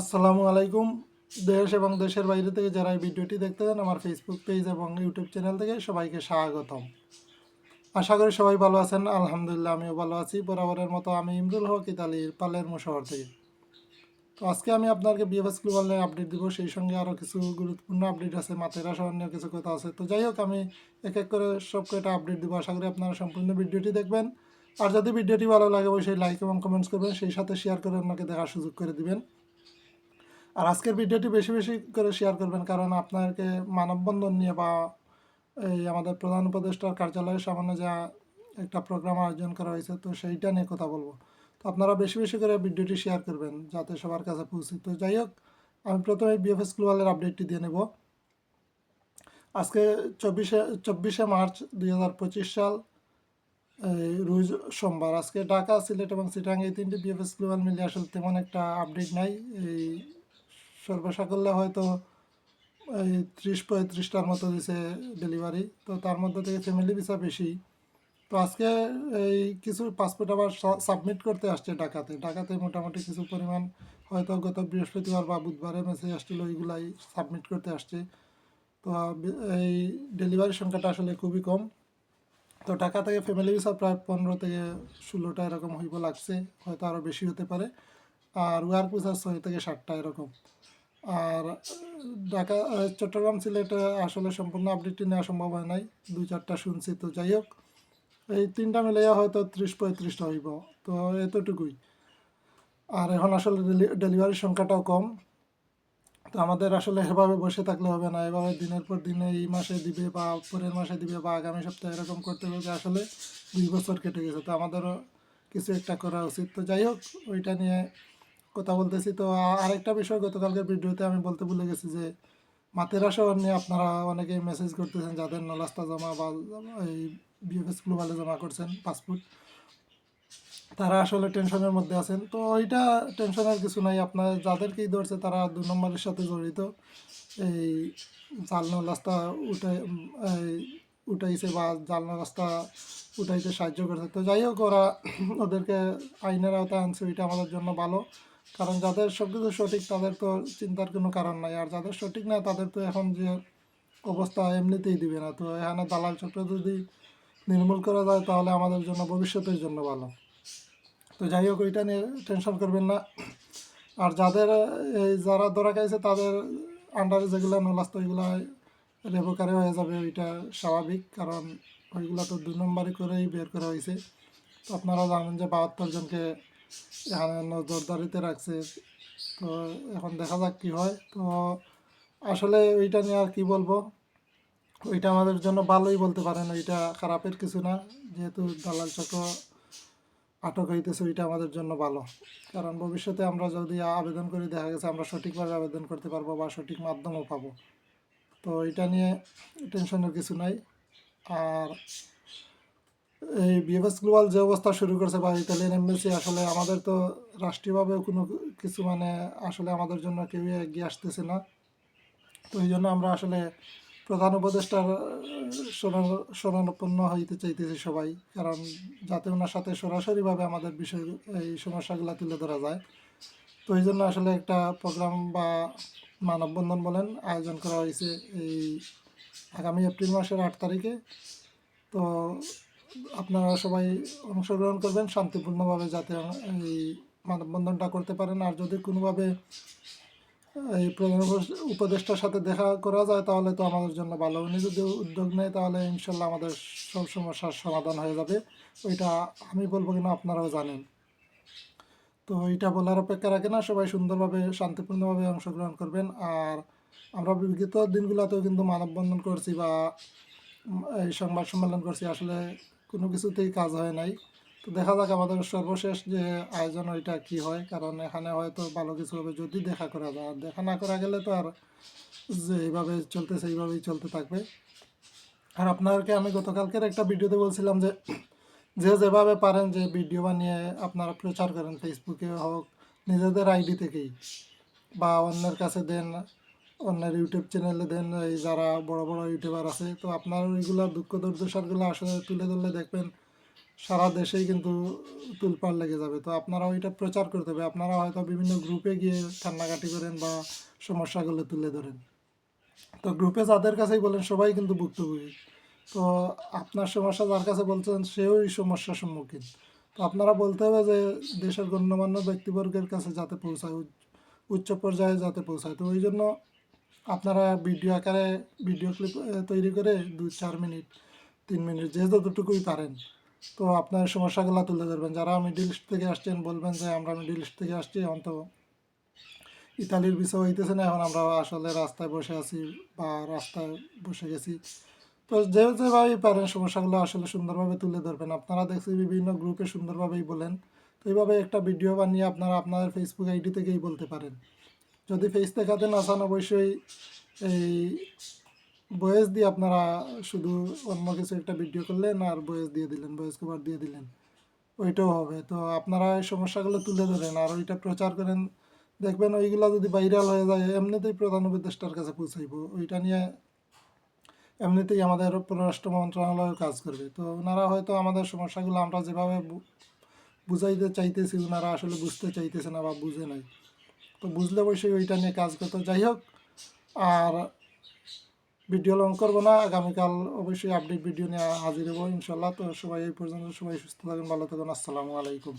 আসসালামু আলাইকুম। দেশ এবং দেশের বাইরে থেকে যারা এই ভিডিওটি দেখতে চান, আমার ফেসবুক পেজ এবং ইউটিউব চ্যানেল থেকে সবাইকে স্বাগতম। আশা করি সবাই ভালো আছেন। আলহামদুলিল্লাহ, আমিও ভালো আছি। বরাবরের মতো আমি ইমরুল হক, ইতালির পালের শহর থেকে। তো আজকে আমি আপনাকে বিএফএস গ্লোবালের আপডেট দিব। সেই সঙ্গে আরও কিছু গুরুত্বপূর্ণ আপডেট আছে। মাতেরা সহ অন্য কিছু কথা আছে। তো যাই হোক, আমি এক এক করে সব কয়টা আপডেট দিব। আশা করি আপনারা সম্পূর্ণ ভিডিওটি দেখবেন। আর যদি ভিডিওটি ভালো লাগে, অবশ্যই লাইক এবং কমেন্টস করবেন। সেই সাথে শেয়ার করে অন্যকে দেখার সুযোগ করে দিবেন। আর আজকের ভিডিওটি বেশি বেশি করে শেয়ার করবেন, কারণ আপনাকে মানববন্ধন নিয়ে বা এই আমাদের প্রধান উপদেষ্টার কার্যালয়ের সামনে যা একটা প্রোগ্রাম আয়োজন করা হয়েছে, তো সেইটা নিয়ে কথা বলব। তো আপনারা বেশি বেশি করে ভিডিওটি শেয়ার করবেন, যাতে সবার কাছে পৌঁছে। তো যাই হোক, আমি প্রথমে বিএফএস গ্লোবালের আপডেটটি দিয়ে নেব। আজকে চব্বিশে চব্বিশে মার্চ দুই হাজার পঁচিশ সাল, এই রোজ সোমবার। আজকে ঢাকা, সিলেট এবং সিটাং এই তিনটি বিএফএস গ্লোবাল মিলিয়ে আসলে তেমন একটা আপডেট নাই। এই সর্বসাকল্যে হয়তো এই ত্রিশ পঁয়ত্রিশটার মতো দিছে ডেলিভারি তো তার মধ্যে থেকে ফ্যামিলি ভিসা বেশি। তো আজকে এই কিছু পাসপোর্ট আবার সাবমিট করতে আসছে ঢাকাতে। ঢাকাতে মোটামুটি কিছু পরিমাণ হয়তো গত বৃহস্পতিবার বা বুধবারে মেসেজ আসছিল ওইগুলাই সাবমিট করতে আসছে। তো এই ডেলিভারির সংখ্যাটা আসলে খুবই কম। তো ঢাকা থেকে ফ্যামিলি ভিসা প্রায় পনেরো থেকে ষোলোটা এরকম হইব লাগছে। হয়তো আরও বেশি হতে পারে। আর ওয়ার ভিসা ছয় থেকে ষাটটা এরকম। আর ঢাকা চট্টগ্রাম সিলেটে আসলে সম্পূর্ণ আপডেটটি নেওয়া সম্ভব হয় নাই। দুই, চারটা শুনছি, তো যাই হোক। এই তিনটা মিলাইয়া হয়তো ত্রিশ, পঁয়ত্রিশটা হইব, তো এতটুকুই। আর এখন আসলে ডেলিভারির সংখ্যাটাও কম। তো আমাদের আসলে এভাবে বসে থাকলে হবে না। এভাবে দিনের পর দিনে এই মাসে দিবে বা পরের মাসে দিবে বা আগামী সপ্তাহে এরকম করতে করতে আসলে দুই বছর কেটে গেছে। তো আমাদেরও কিছু একটা করা উচিত। তো যাই হোক, ওইটা নিয়ে কথা বলতেছি। তো আরেকটা বিষয়, গতকালকের ভিডিওতে আমি বলতে ভুলে গেছি যে, মাতেরা শহর নিয়ে আপনারা অনেকেই মেসেজ করতেছেন যাদের নলাস্তা জমা বা এই বিএফএস গ্লোবালে জমা করছেন পাসপোর্ট তারা আসলে টেনশনের মধ্যে আছেন। তো ওইটা টেনশনের কিছু নাই। আপনার যাদেরকেই ধরছে, তারা দু নম্বরের সাথে জড়িত। এই জালনো রাস্তা উঠাই উঠাইছে বা জালনো রাস্তা উঠাইতে সাহায্য করছে। তো যাই হোক, ওরা ওদেরকে আইনের আওতায় আনছে, ওইটা আমাদের জন্য ভালো। কারণ যাদের সব কিছু সঠিক, তাদের তো চিন্তার কোনো কারণ নাই। আর যাদের সঠিক না, তাদের তো এখন যে অবস্থা এমনিতেই দিবে না। তো এখানে দালাল চক্র যদি নির্মূল করা যায়, তাহলে আমাদের জন্য, ভবিষ্যতের জন্য ভালো। তো যাই হোক, ওইটা নিয়ে টেনশন করবেন না। আর যাদের, এই যারা ধরা খাইছে, তাদের আন্ডারে যেগুলো নলাস্ত, ওইগুলো রেবকারে হয়ে যাবে, ওইটা স্বাভাবিক। কারণ ওইগুলো তো দু নম্বরই করেই বের করা হয়েছে। তো আপনারা জানেন যে বাহাত্তর জনকে এখানে নজরদারিতে রাখছে। তো এখন দেখা যাক কী হয়। তো আসলে ওইটা নিয়ে আর কি বলব? ওইটা আমাদের জন্য ভালোই বলতে পারেন, ওইটা খারাপের কিছু না। যেহেতু দালাল চক্র আটক হইতেছে, ওইটা আমাদের জন্য ভালো। কারণ ভবিষ্যতে আমরা যদি আবেদন করি, দেখা গেছে আমরা সঠিকভাবে আবেদন করতে পারব বা সঠিক মাধ্যমও পাবো। তো এটা নিয়ে টেনশনের কিছু নাই। আর এই বিএফএস গ্লোবাল যে অবস্থা শুরু করেছে বা ইতালিয়ান এমবেসি আসলে আমাদের তো রাষ্ট্রীয়ভাবেও কোনো কিছু মানে আসলে আমাদের জন্য কেউই এগিয়ে আসতেছে না। তো এই জন্য আমরা আসলে প্রধান উপদেষ্টার শরণ- শরণাপন্ন হইতে চাইতেছি সবাই। কারণ যাতে ওনার সাথে সরাসরিভাবে আমাদের বিষয়, এই সমস্যাগুলো তুলে ধরা যায়। তো এই জন্য আসলে একটা প্রোগ্রাম বা মানববন্ধন বলেন আয়োজন করা হয়েছে এই আগামী এপ্রিল মাসের আট তারিখে। তো আপনারা সবাই অংশগ্রহণ করবেন, শান্তিপূর্ণভাবে যাতে এই মানববন্ধনটা করতে পারেন। আর যদি কোনোভাবে এই প্রধান উপদেষ্টার সাথে দেখা করা যায়, তাহলে তো আমাদের জন্য ভালো। উনি যদি উদ্যোগ নেয়, তাহলে ইনশাল্লাহ আমাদের সব সমস্যার সমাধান হয়ে যাবে। ওইটা আমি বলব কিনা আপনারাও জানেন। তো এটা বলার অপেক্ষা রাখে না, সবাই সুন্দরভাবে, শান্তিপূর্ণভাবে অংশগ্রহণ করবেন। আর আমরা বিগত দিনগুলোতেও কিন্তু মানববন্ধন করছি বা এই সংবাদ সম্মেলন করছি। আসলে কোনো কিছুতেই কাজ হয় নাই। তো দেখা যাক আমাদের সর্বশেষ যে আয়োজন, ওইটা কি হয়? কারণ এখানে হয়তো ভালো কিছু হবে যদি দেখা করা যায়। আর দেখা না করা গেলে তো আর যে এইভাবে চলতেছে, এইভাবেই চলতে থাকবে। আর আপনাদেরকে আমি গতকালকের একটা ভিডিওতে বলছিলাম যে যে যেভাবে পারেন যে ভিডিও বানিয়ে আপনারা প্রচার করেন ফেসবুকে হোক, নিজেদের আইডি থেকেই বা অন্যের কাছে দেন অন্যের ইউটিউব চ্যানেলে দেন, এই যারা বড় বড় ইউটিউবার আছে, তো আপনার ওইগুলো দুঃখ দুর্দশাগুলো আসলে তুলে ধরলে দেখবেন সারা দেশেই কিন্তু তুলপার লেগে যাবে। তো আপনারা ওইটা প্রচার করতে হবে, আপনারা হয়তো বিভিন্ন গ্রুপে গিয়ে কান্নাকাটি করেন বা সমস্যাগুলো তুলে ধরেন। তো গ্রুপে যাদের কাছেই বলেন, সবাই কিন্তু ভুক্তভোগী। তো আপনার সমস্যা যার কাছে বলছেন, সেও এই সমস্যার সম্মুখীন। তো আপনারা বলতে হবে যে, দেশের গণ্যমান্য ব্যক্তিবর্গের কাছে যাতে পৌঁছায় উচ্চ- উচ্চ পর্যায়ে যাতে পৌঁছায়। তো ওই জন্য আপনারা ভিডিও আকারে ভিডিও ক্লিপ তৈরি করে দু চার মিনিট, তিন মিনিট, যে যতটুকুই পারেন। তো আপনার সমস্যাগুলো তুলে ধরবেন। যারা মিডিল ইস্ট থেকে আসছেন, বলবেন যে আমরা মিডিল ইস্ট থেকে আসছি, এখন তো ইতালির বিষয় হইতেছে না, এখন আমরা আসলে রাস্তায় বসে আছি বা রাস্তায় বসে গেছি। তো যে যেভাবেই পারেন, সমস্যাগুলো আসলে সুন্দরভাবে তুলে ধরবেন। আপনারা দেখছি বিভিন্ন গ্রুপে সুন্দরভাবেই বলেন। তো এইভাবে একটা ভিডিও বানিয়ে আপনারা আপনাদের ফেসবুক আইডি থেকেই বলতে পারেন। যদি ফেস দেখাতে না চান, অবশ্যই এই বয়েস দিয়ে আপনারা শুধু অন্য কিছু একটা ভিডিও করলেন আর বয়েস দিয়ে দিলেন বয়েস কভার দিয়ে দিলেন। ওইটাও হবে। তো আপনারা এই সমস্যাগুলো তুলে ধরেন আর ওইটা প্রচার করেন। দেখবেন ওইগুলো যদি ভাইরাল হয়ে যায়, এমনিতেই প্রধান উপদেষ্টার কাছে পৌঁছাইব। ওইটা নিয়ে এমনিতেই আমাদের পররাষ্ট্র মন্ত্রণালয় কাজ করবে। তো ওনারা হয়তো আমাদের সমস্যাগুলো আমরা যেভাবে বুঝাইতে চাইতেছি, ওনারা আসলে বুঝতে চাইতেছে না বা বুঝে নাই। তো বুঝলে অবশ্যই ওইটা নিয়ে কাজ করতে যাই হোক, আর ভিডিও লং করব না, আগামীকাল অবশ্যই আপডেট ভিডিও নিয়ে হাজির হব ইনশাল্লাহ তো সবাই এই পর্যন্ত সবাই সুস্থ থাকুন, ভালো থাকুন, আসসালামু আলাইকুম।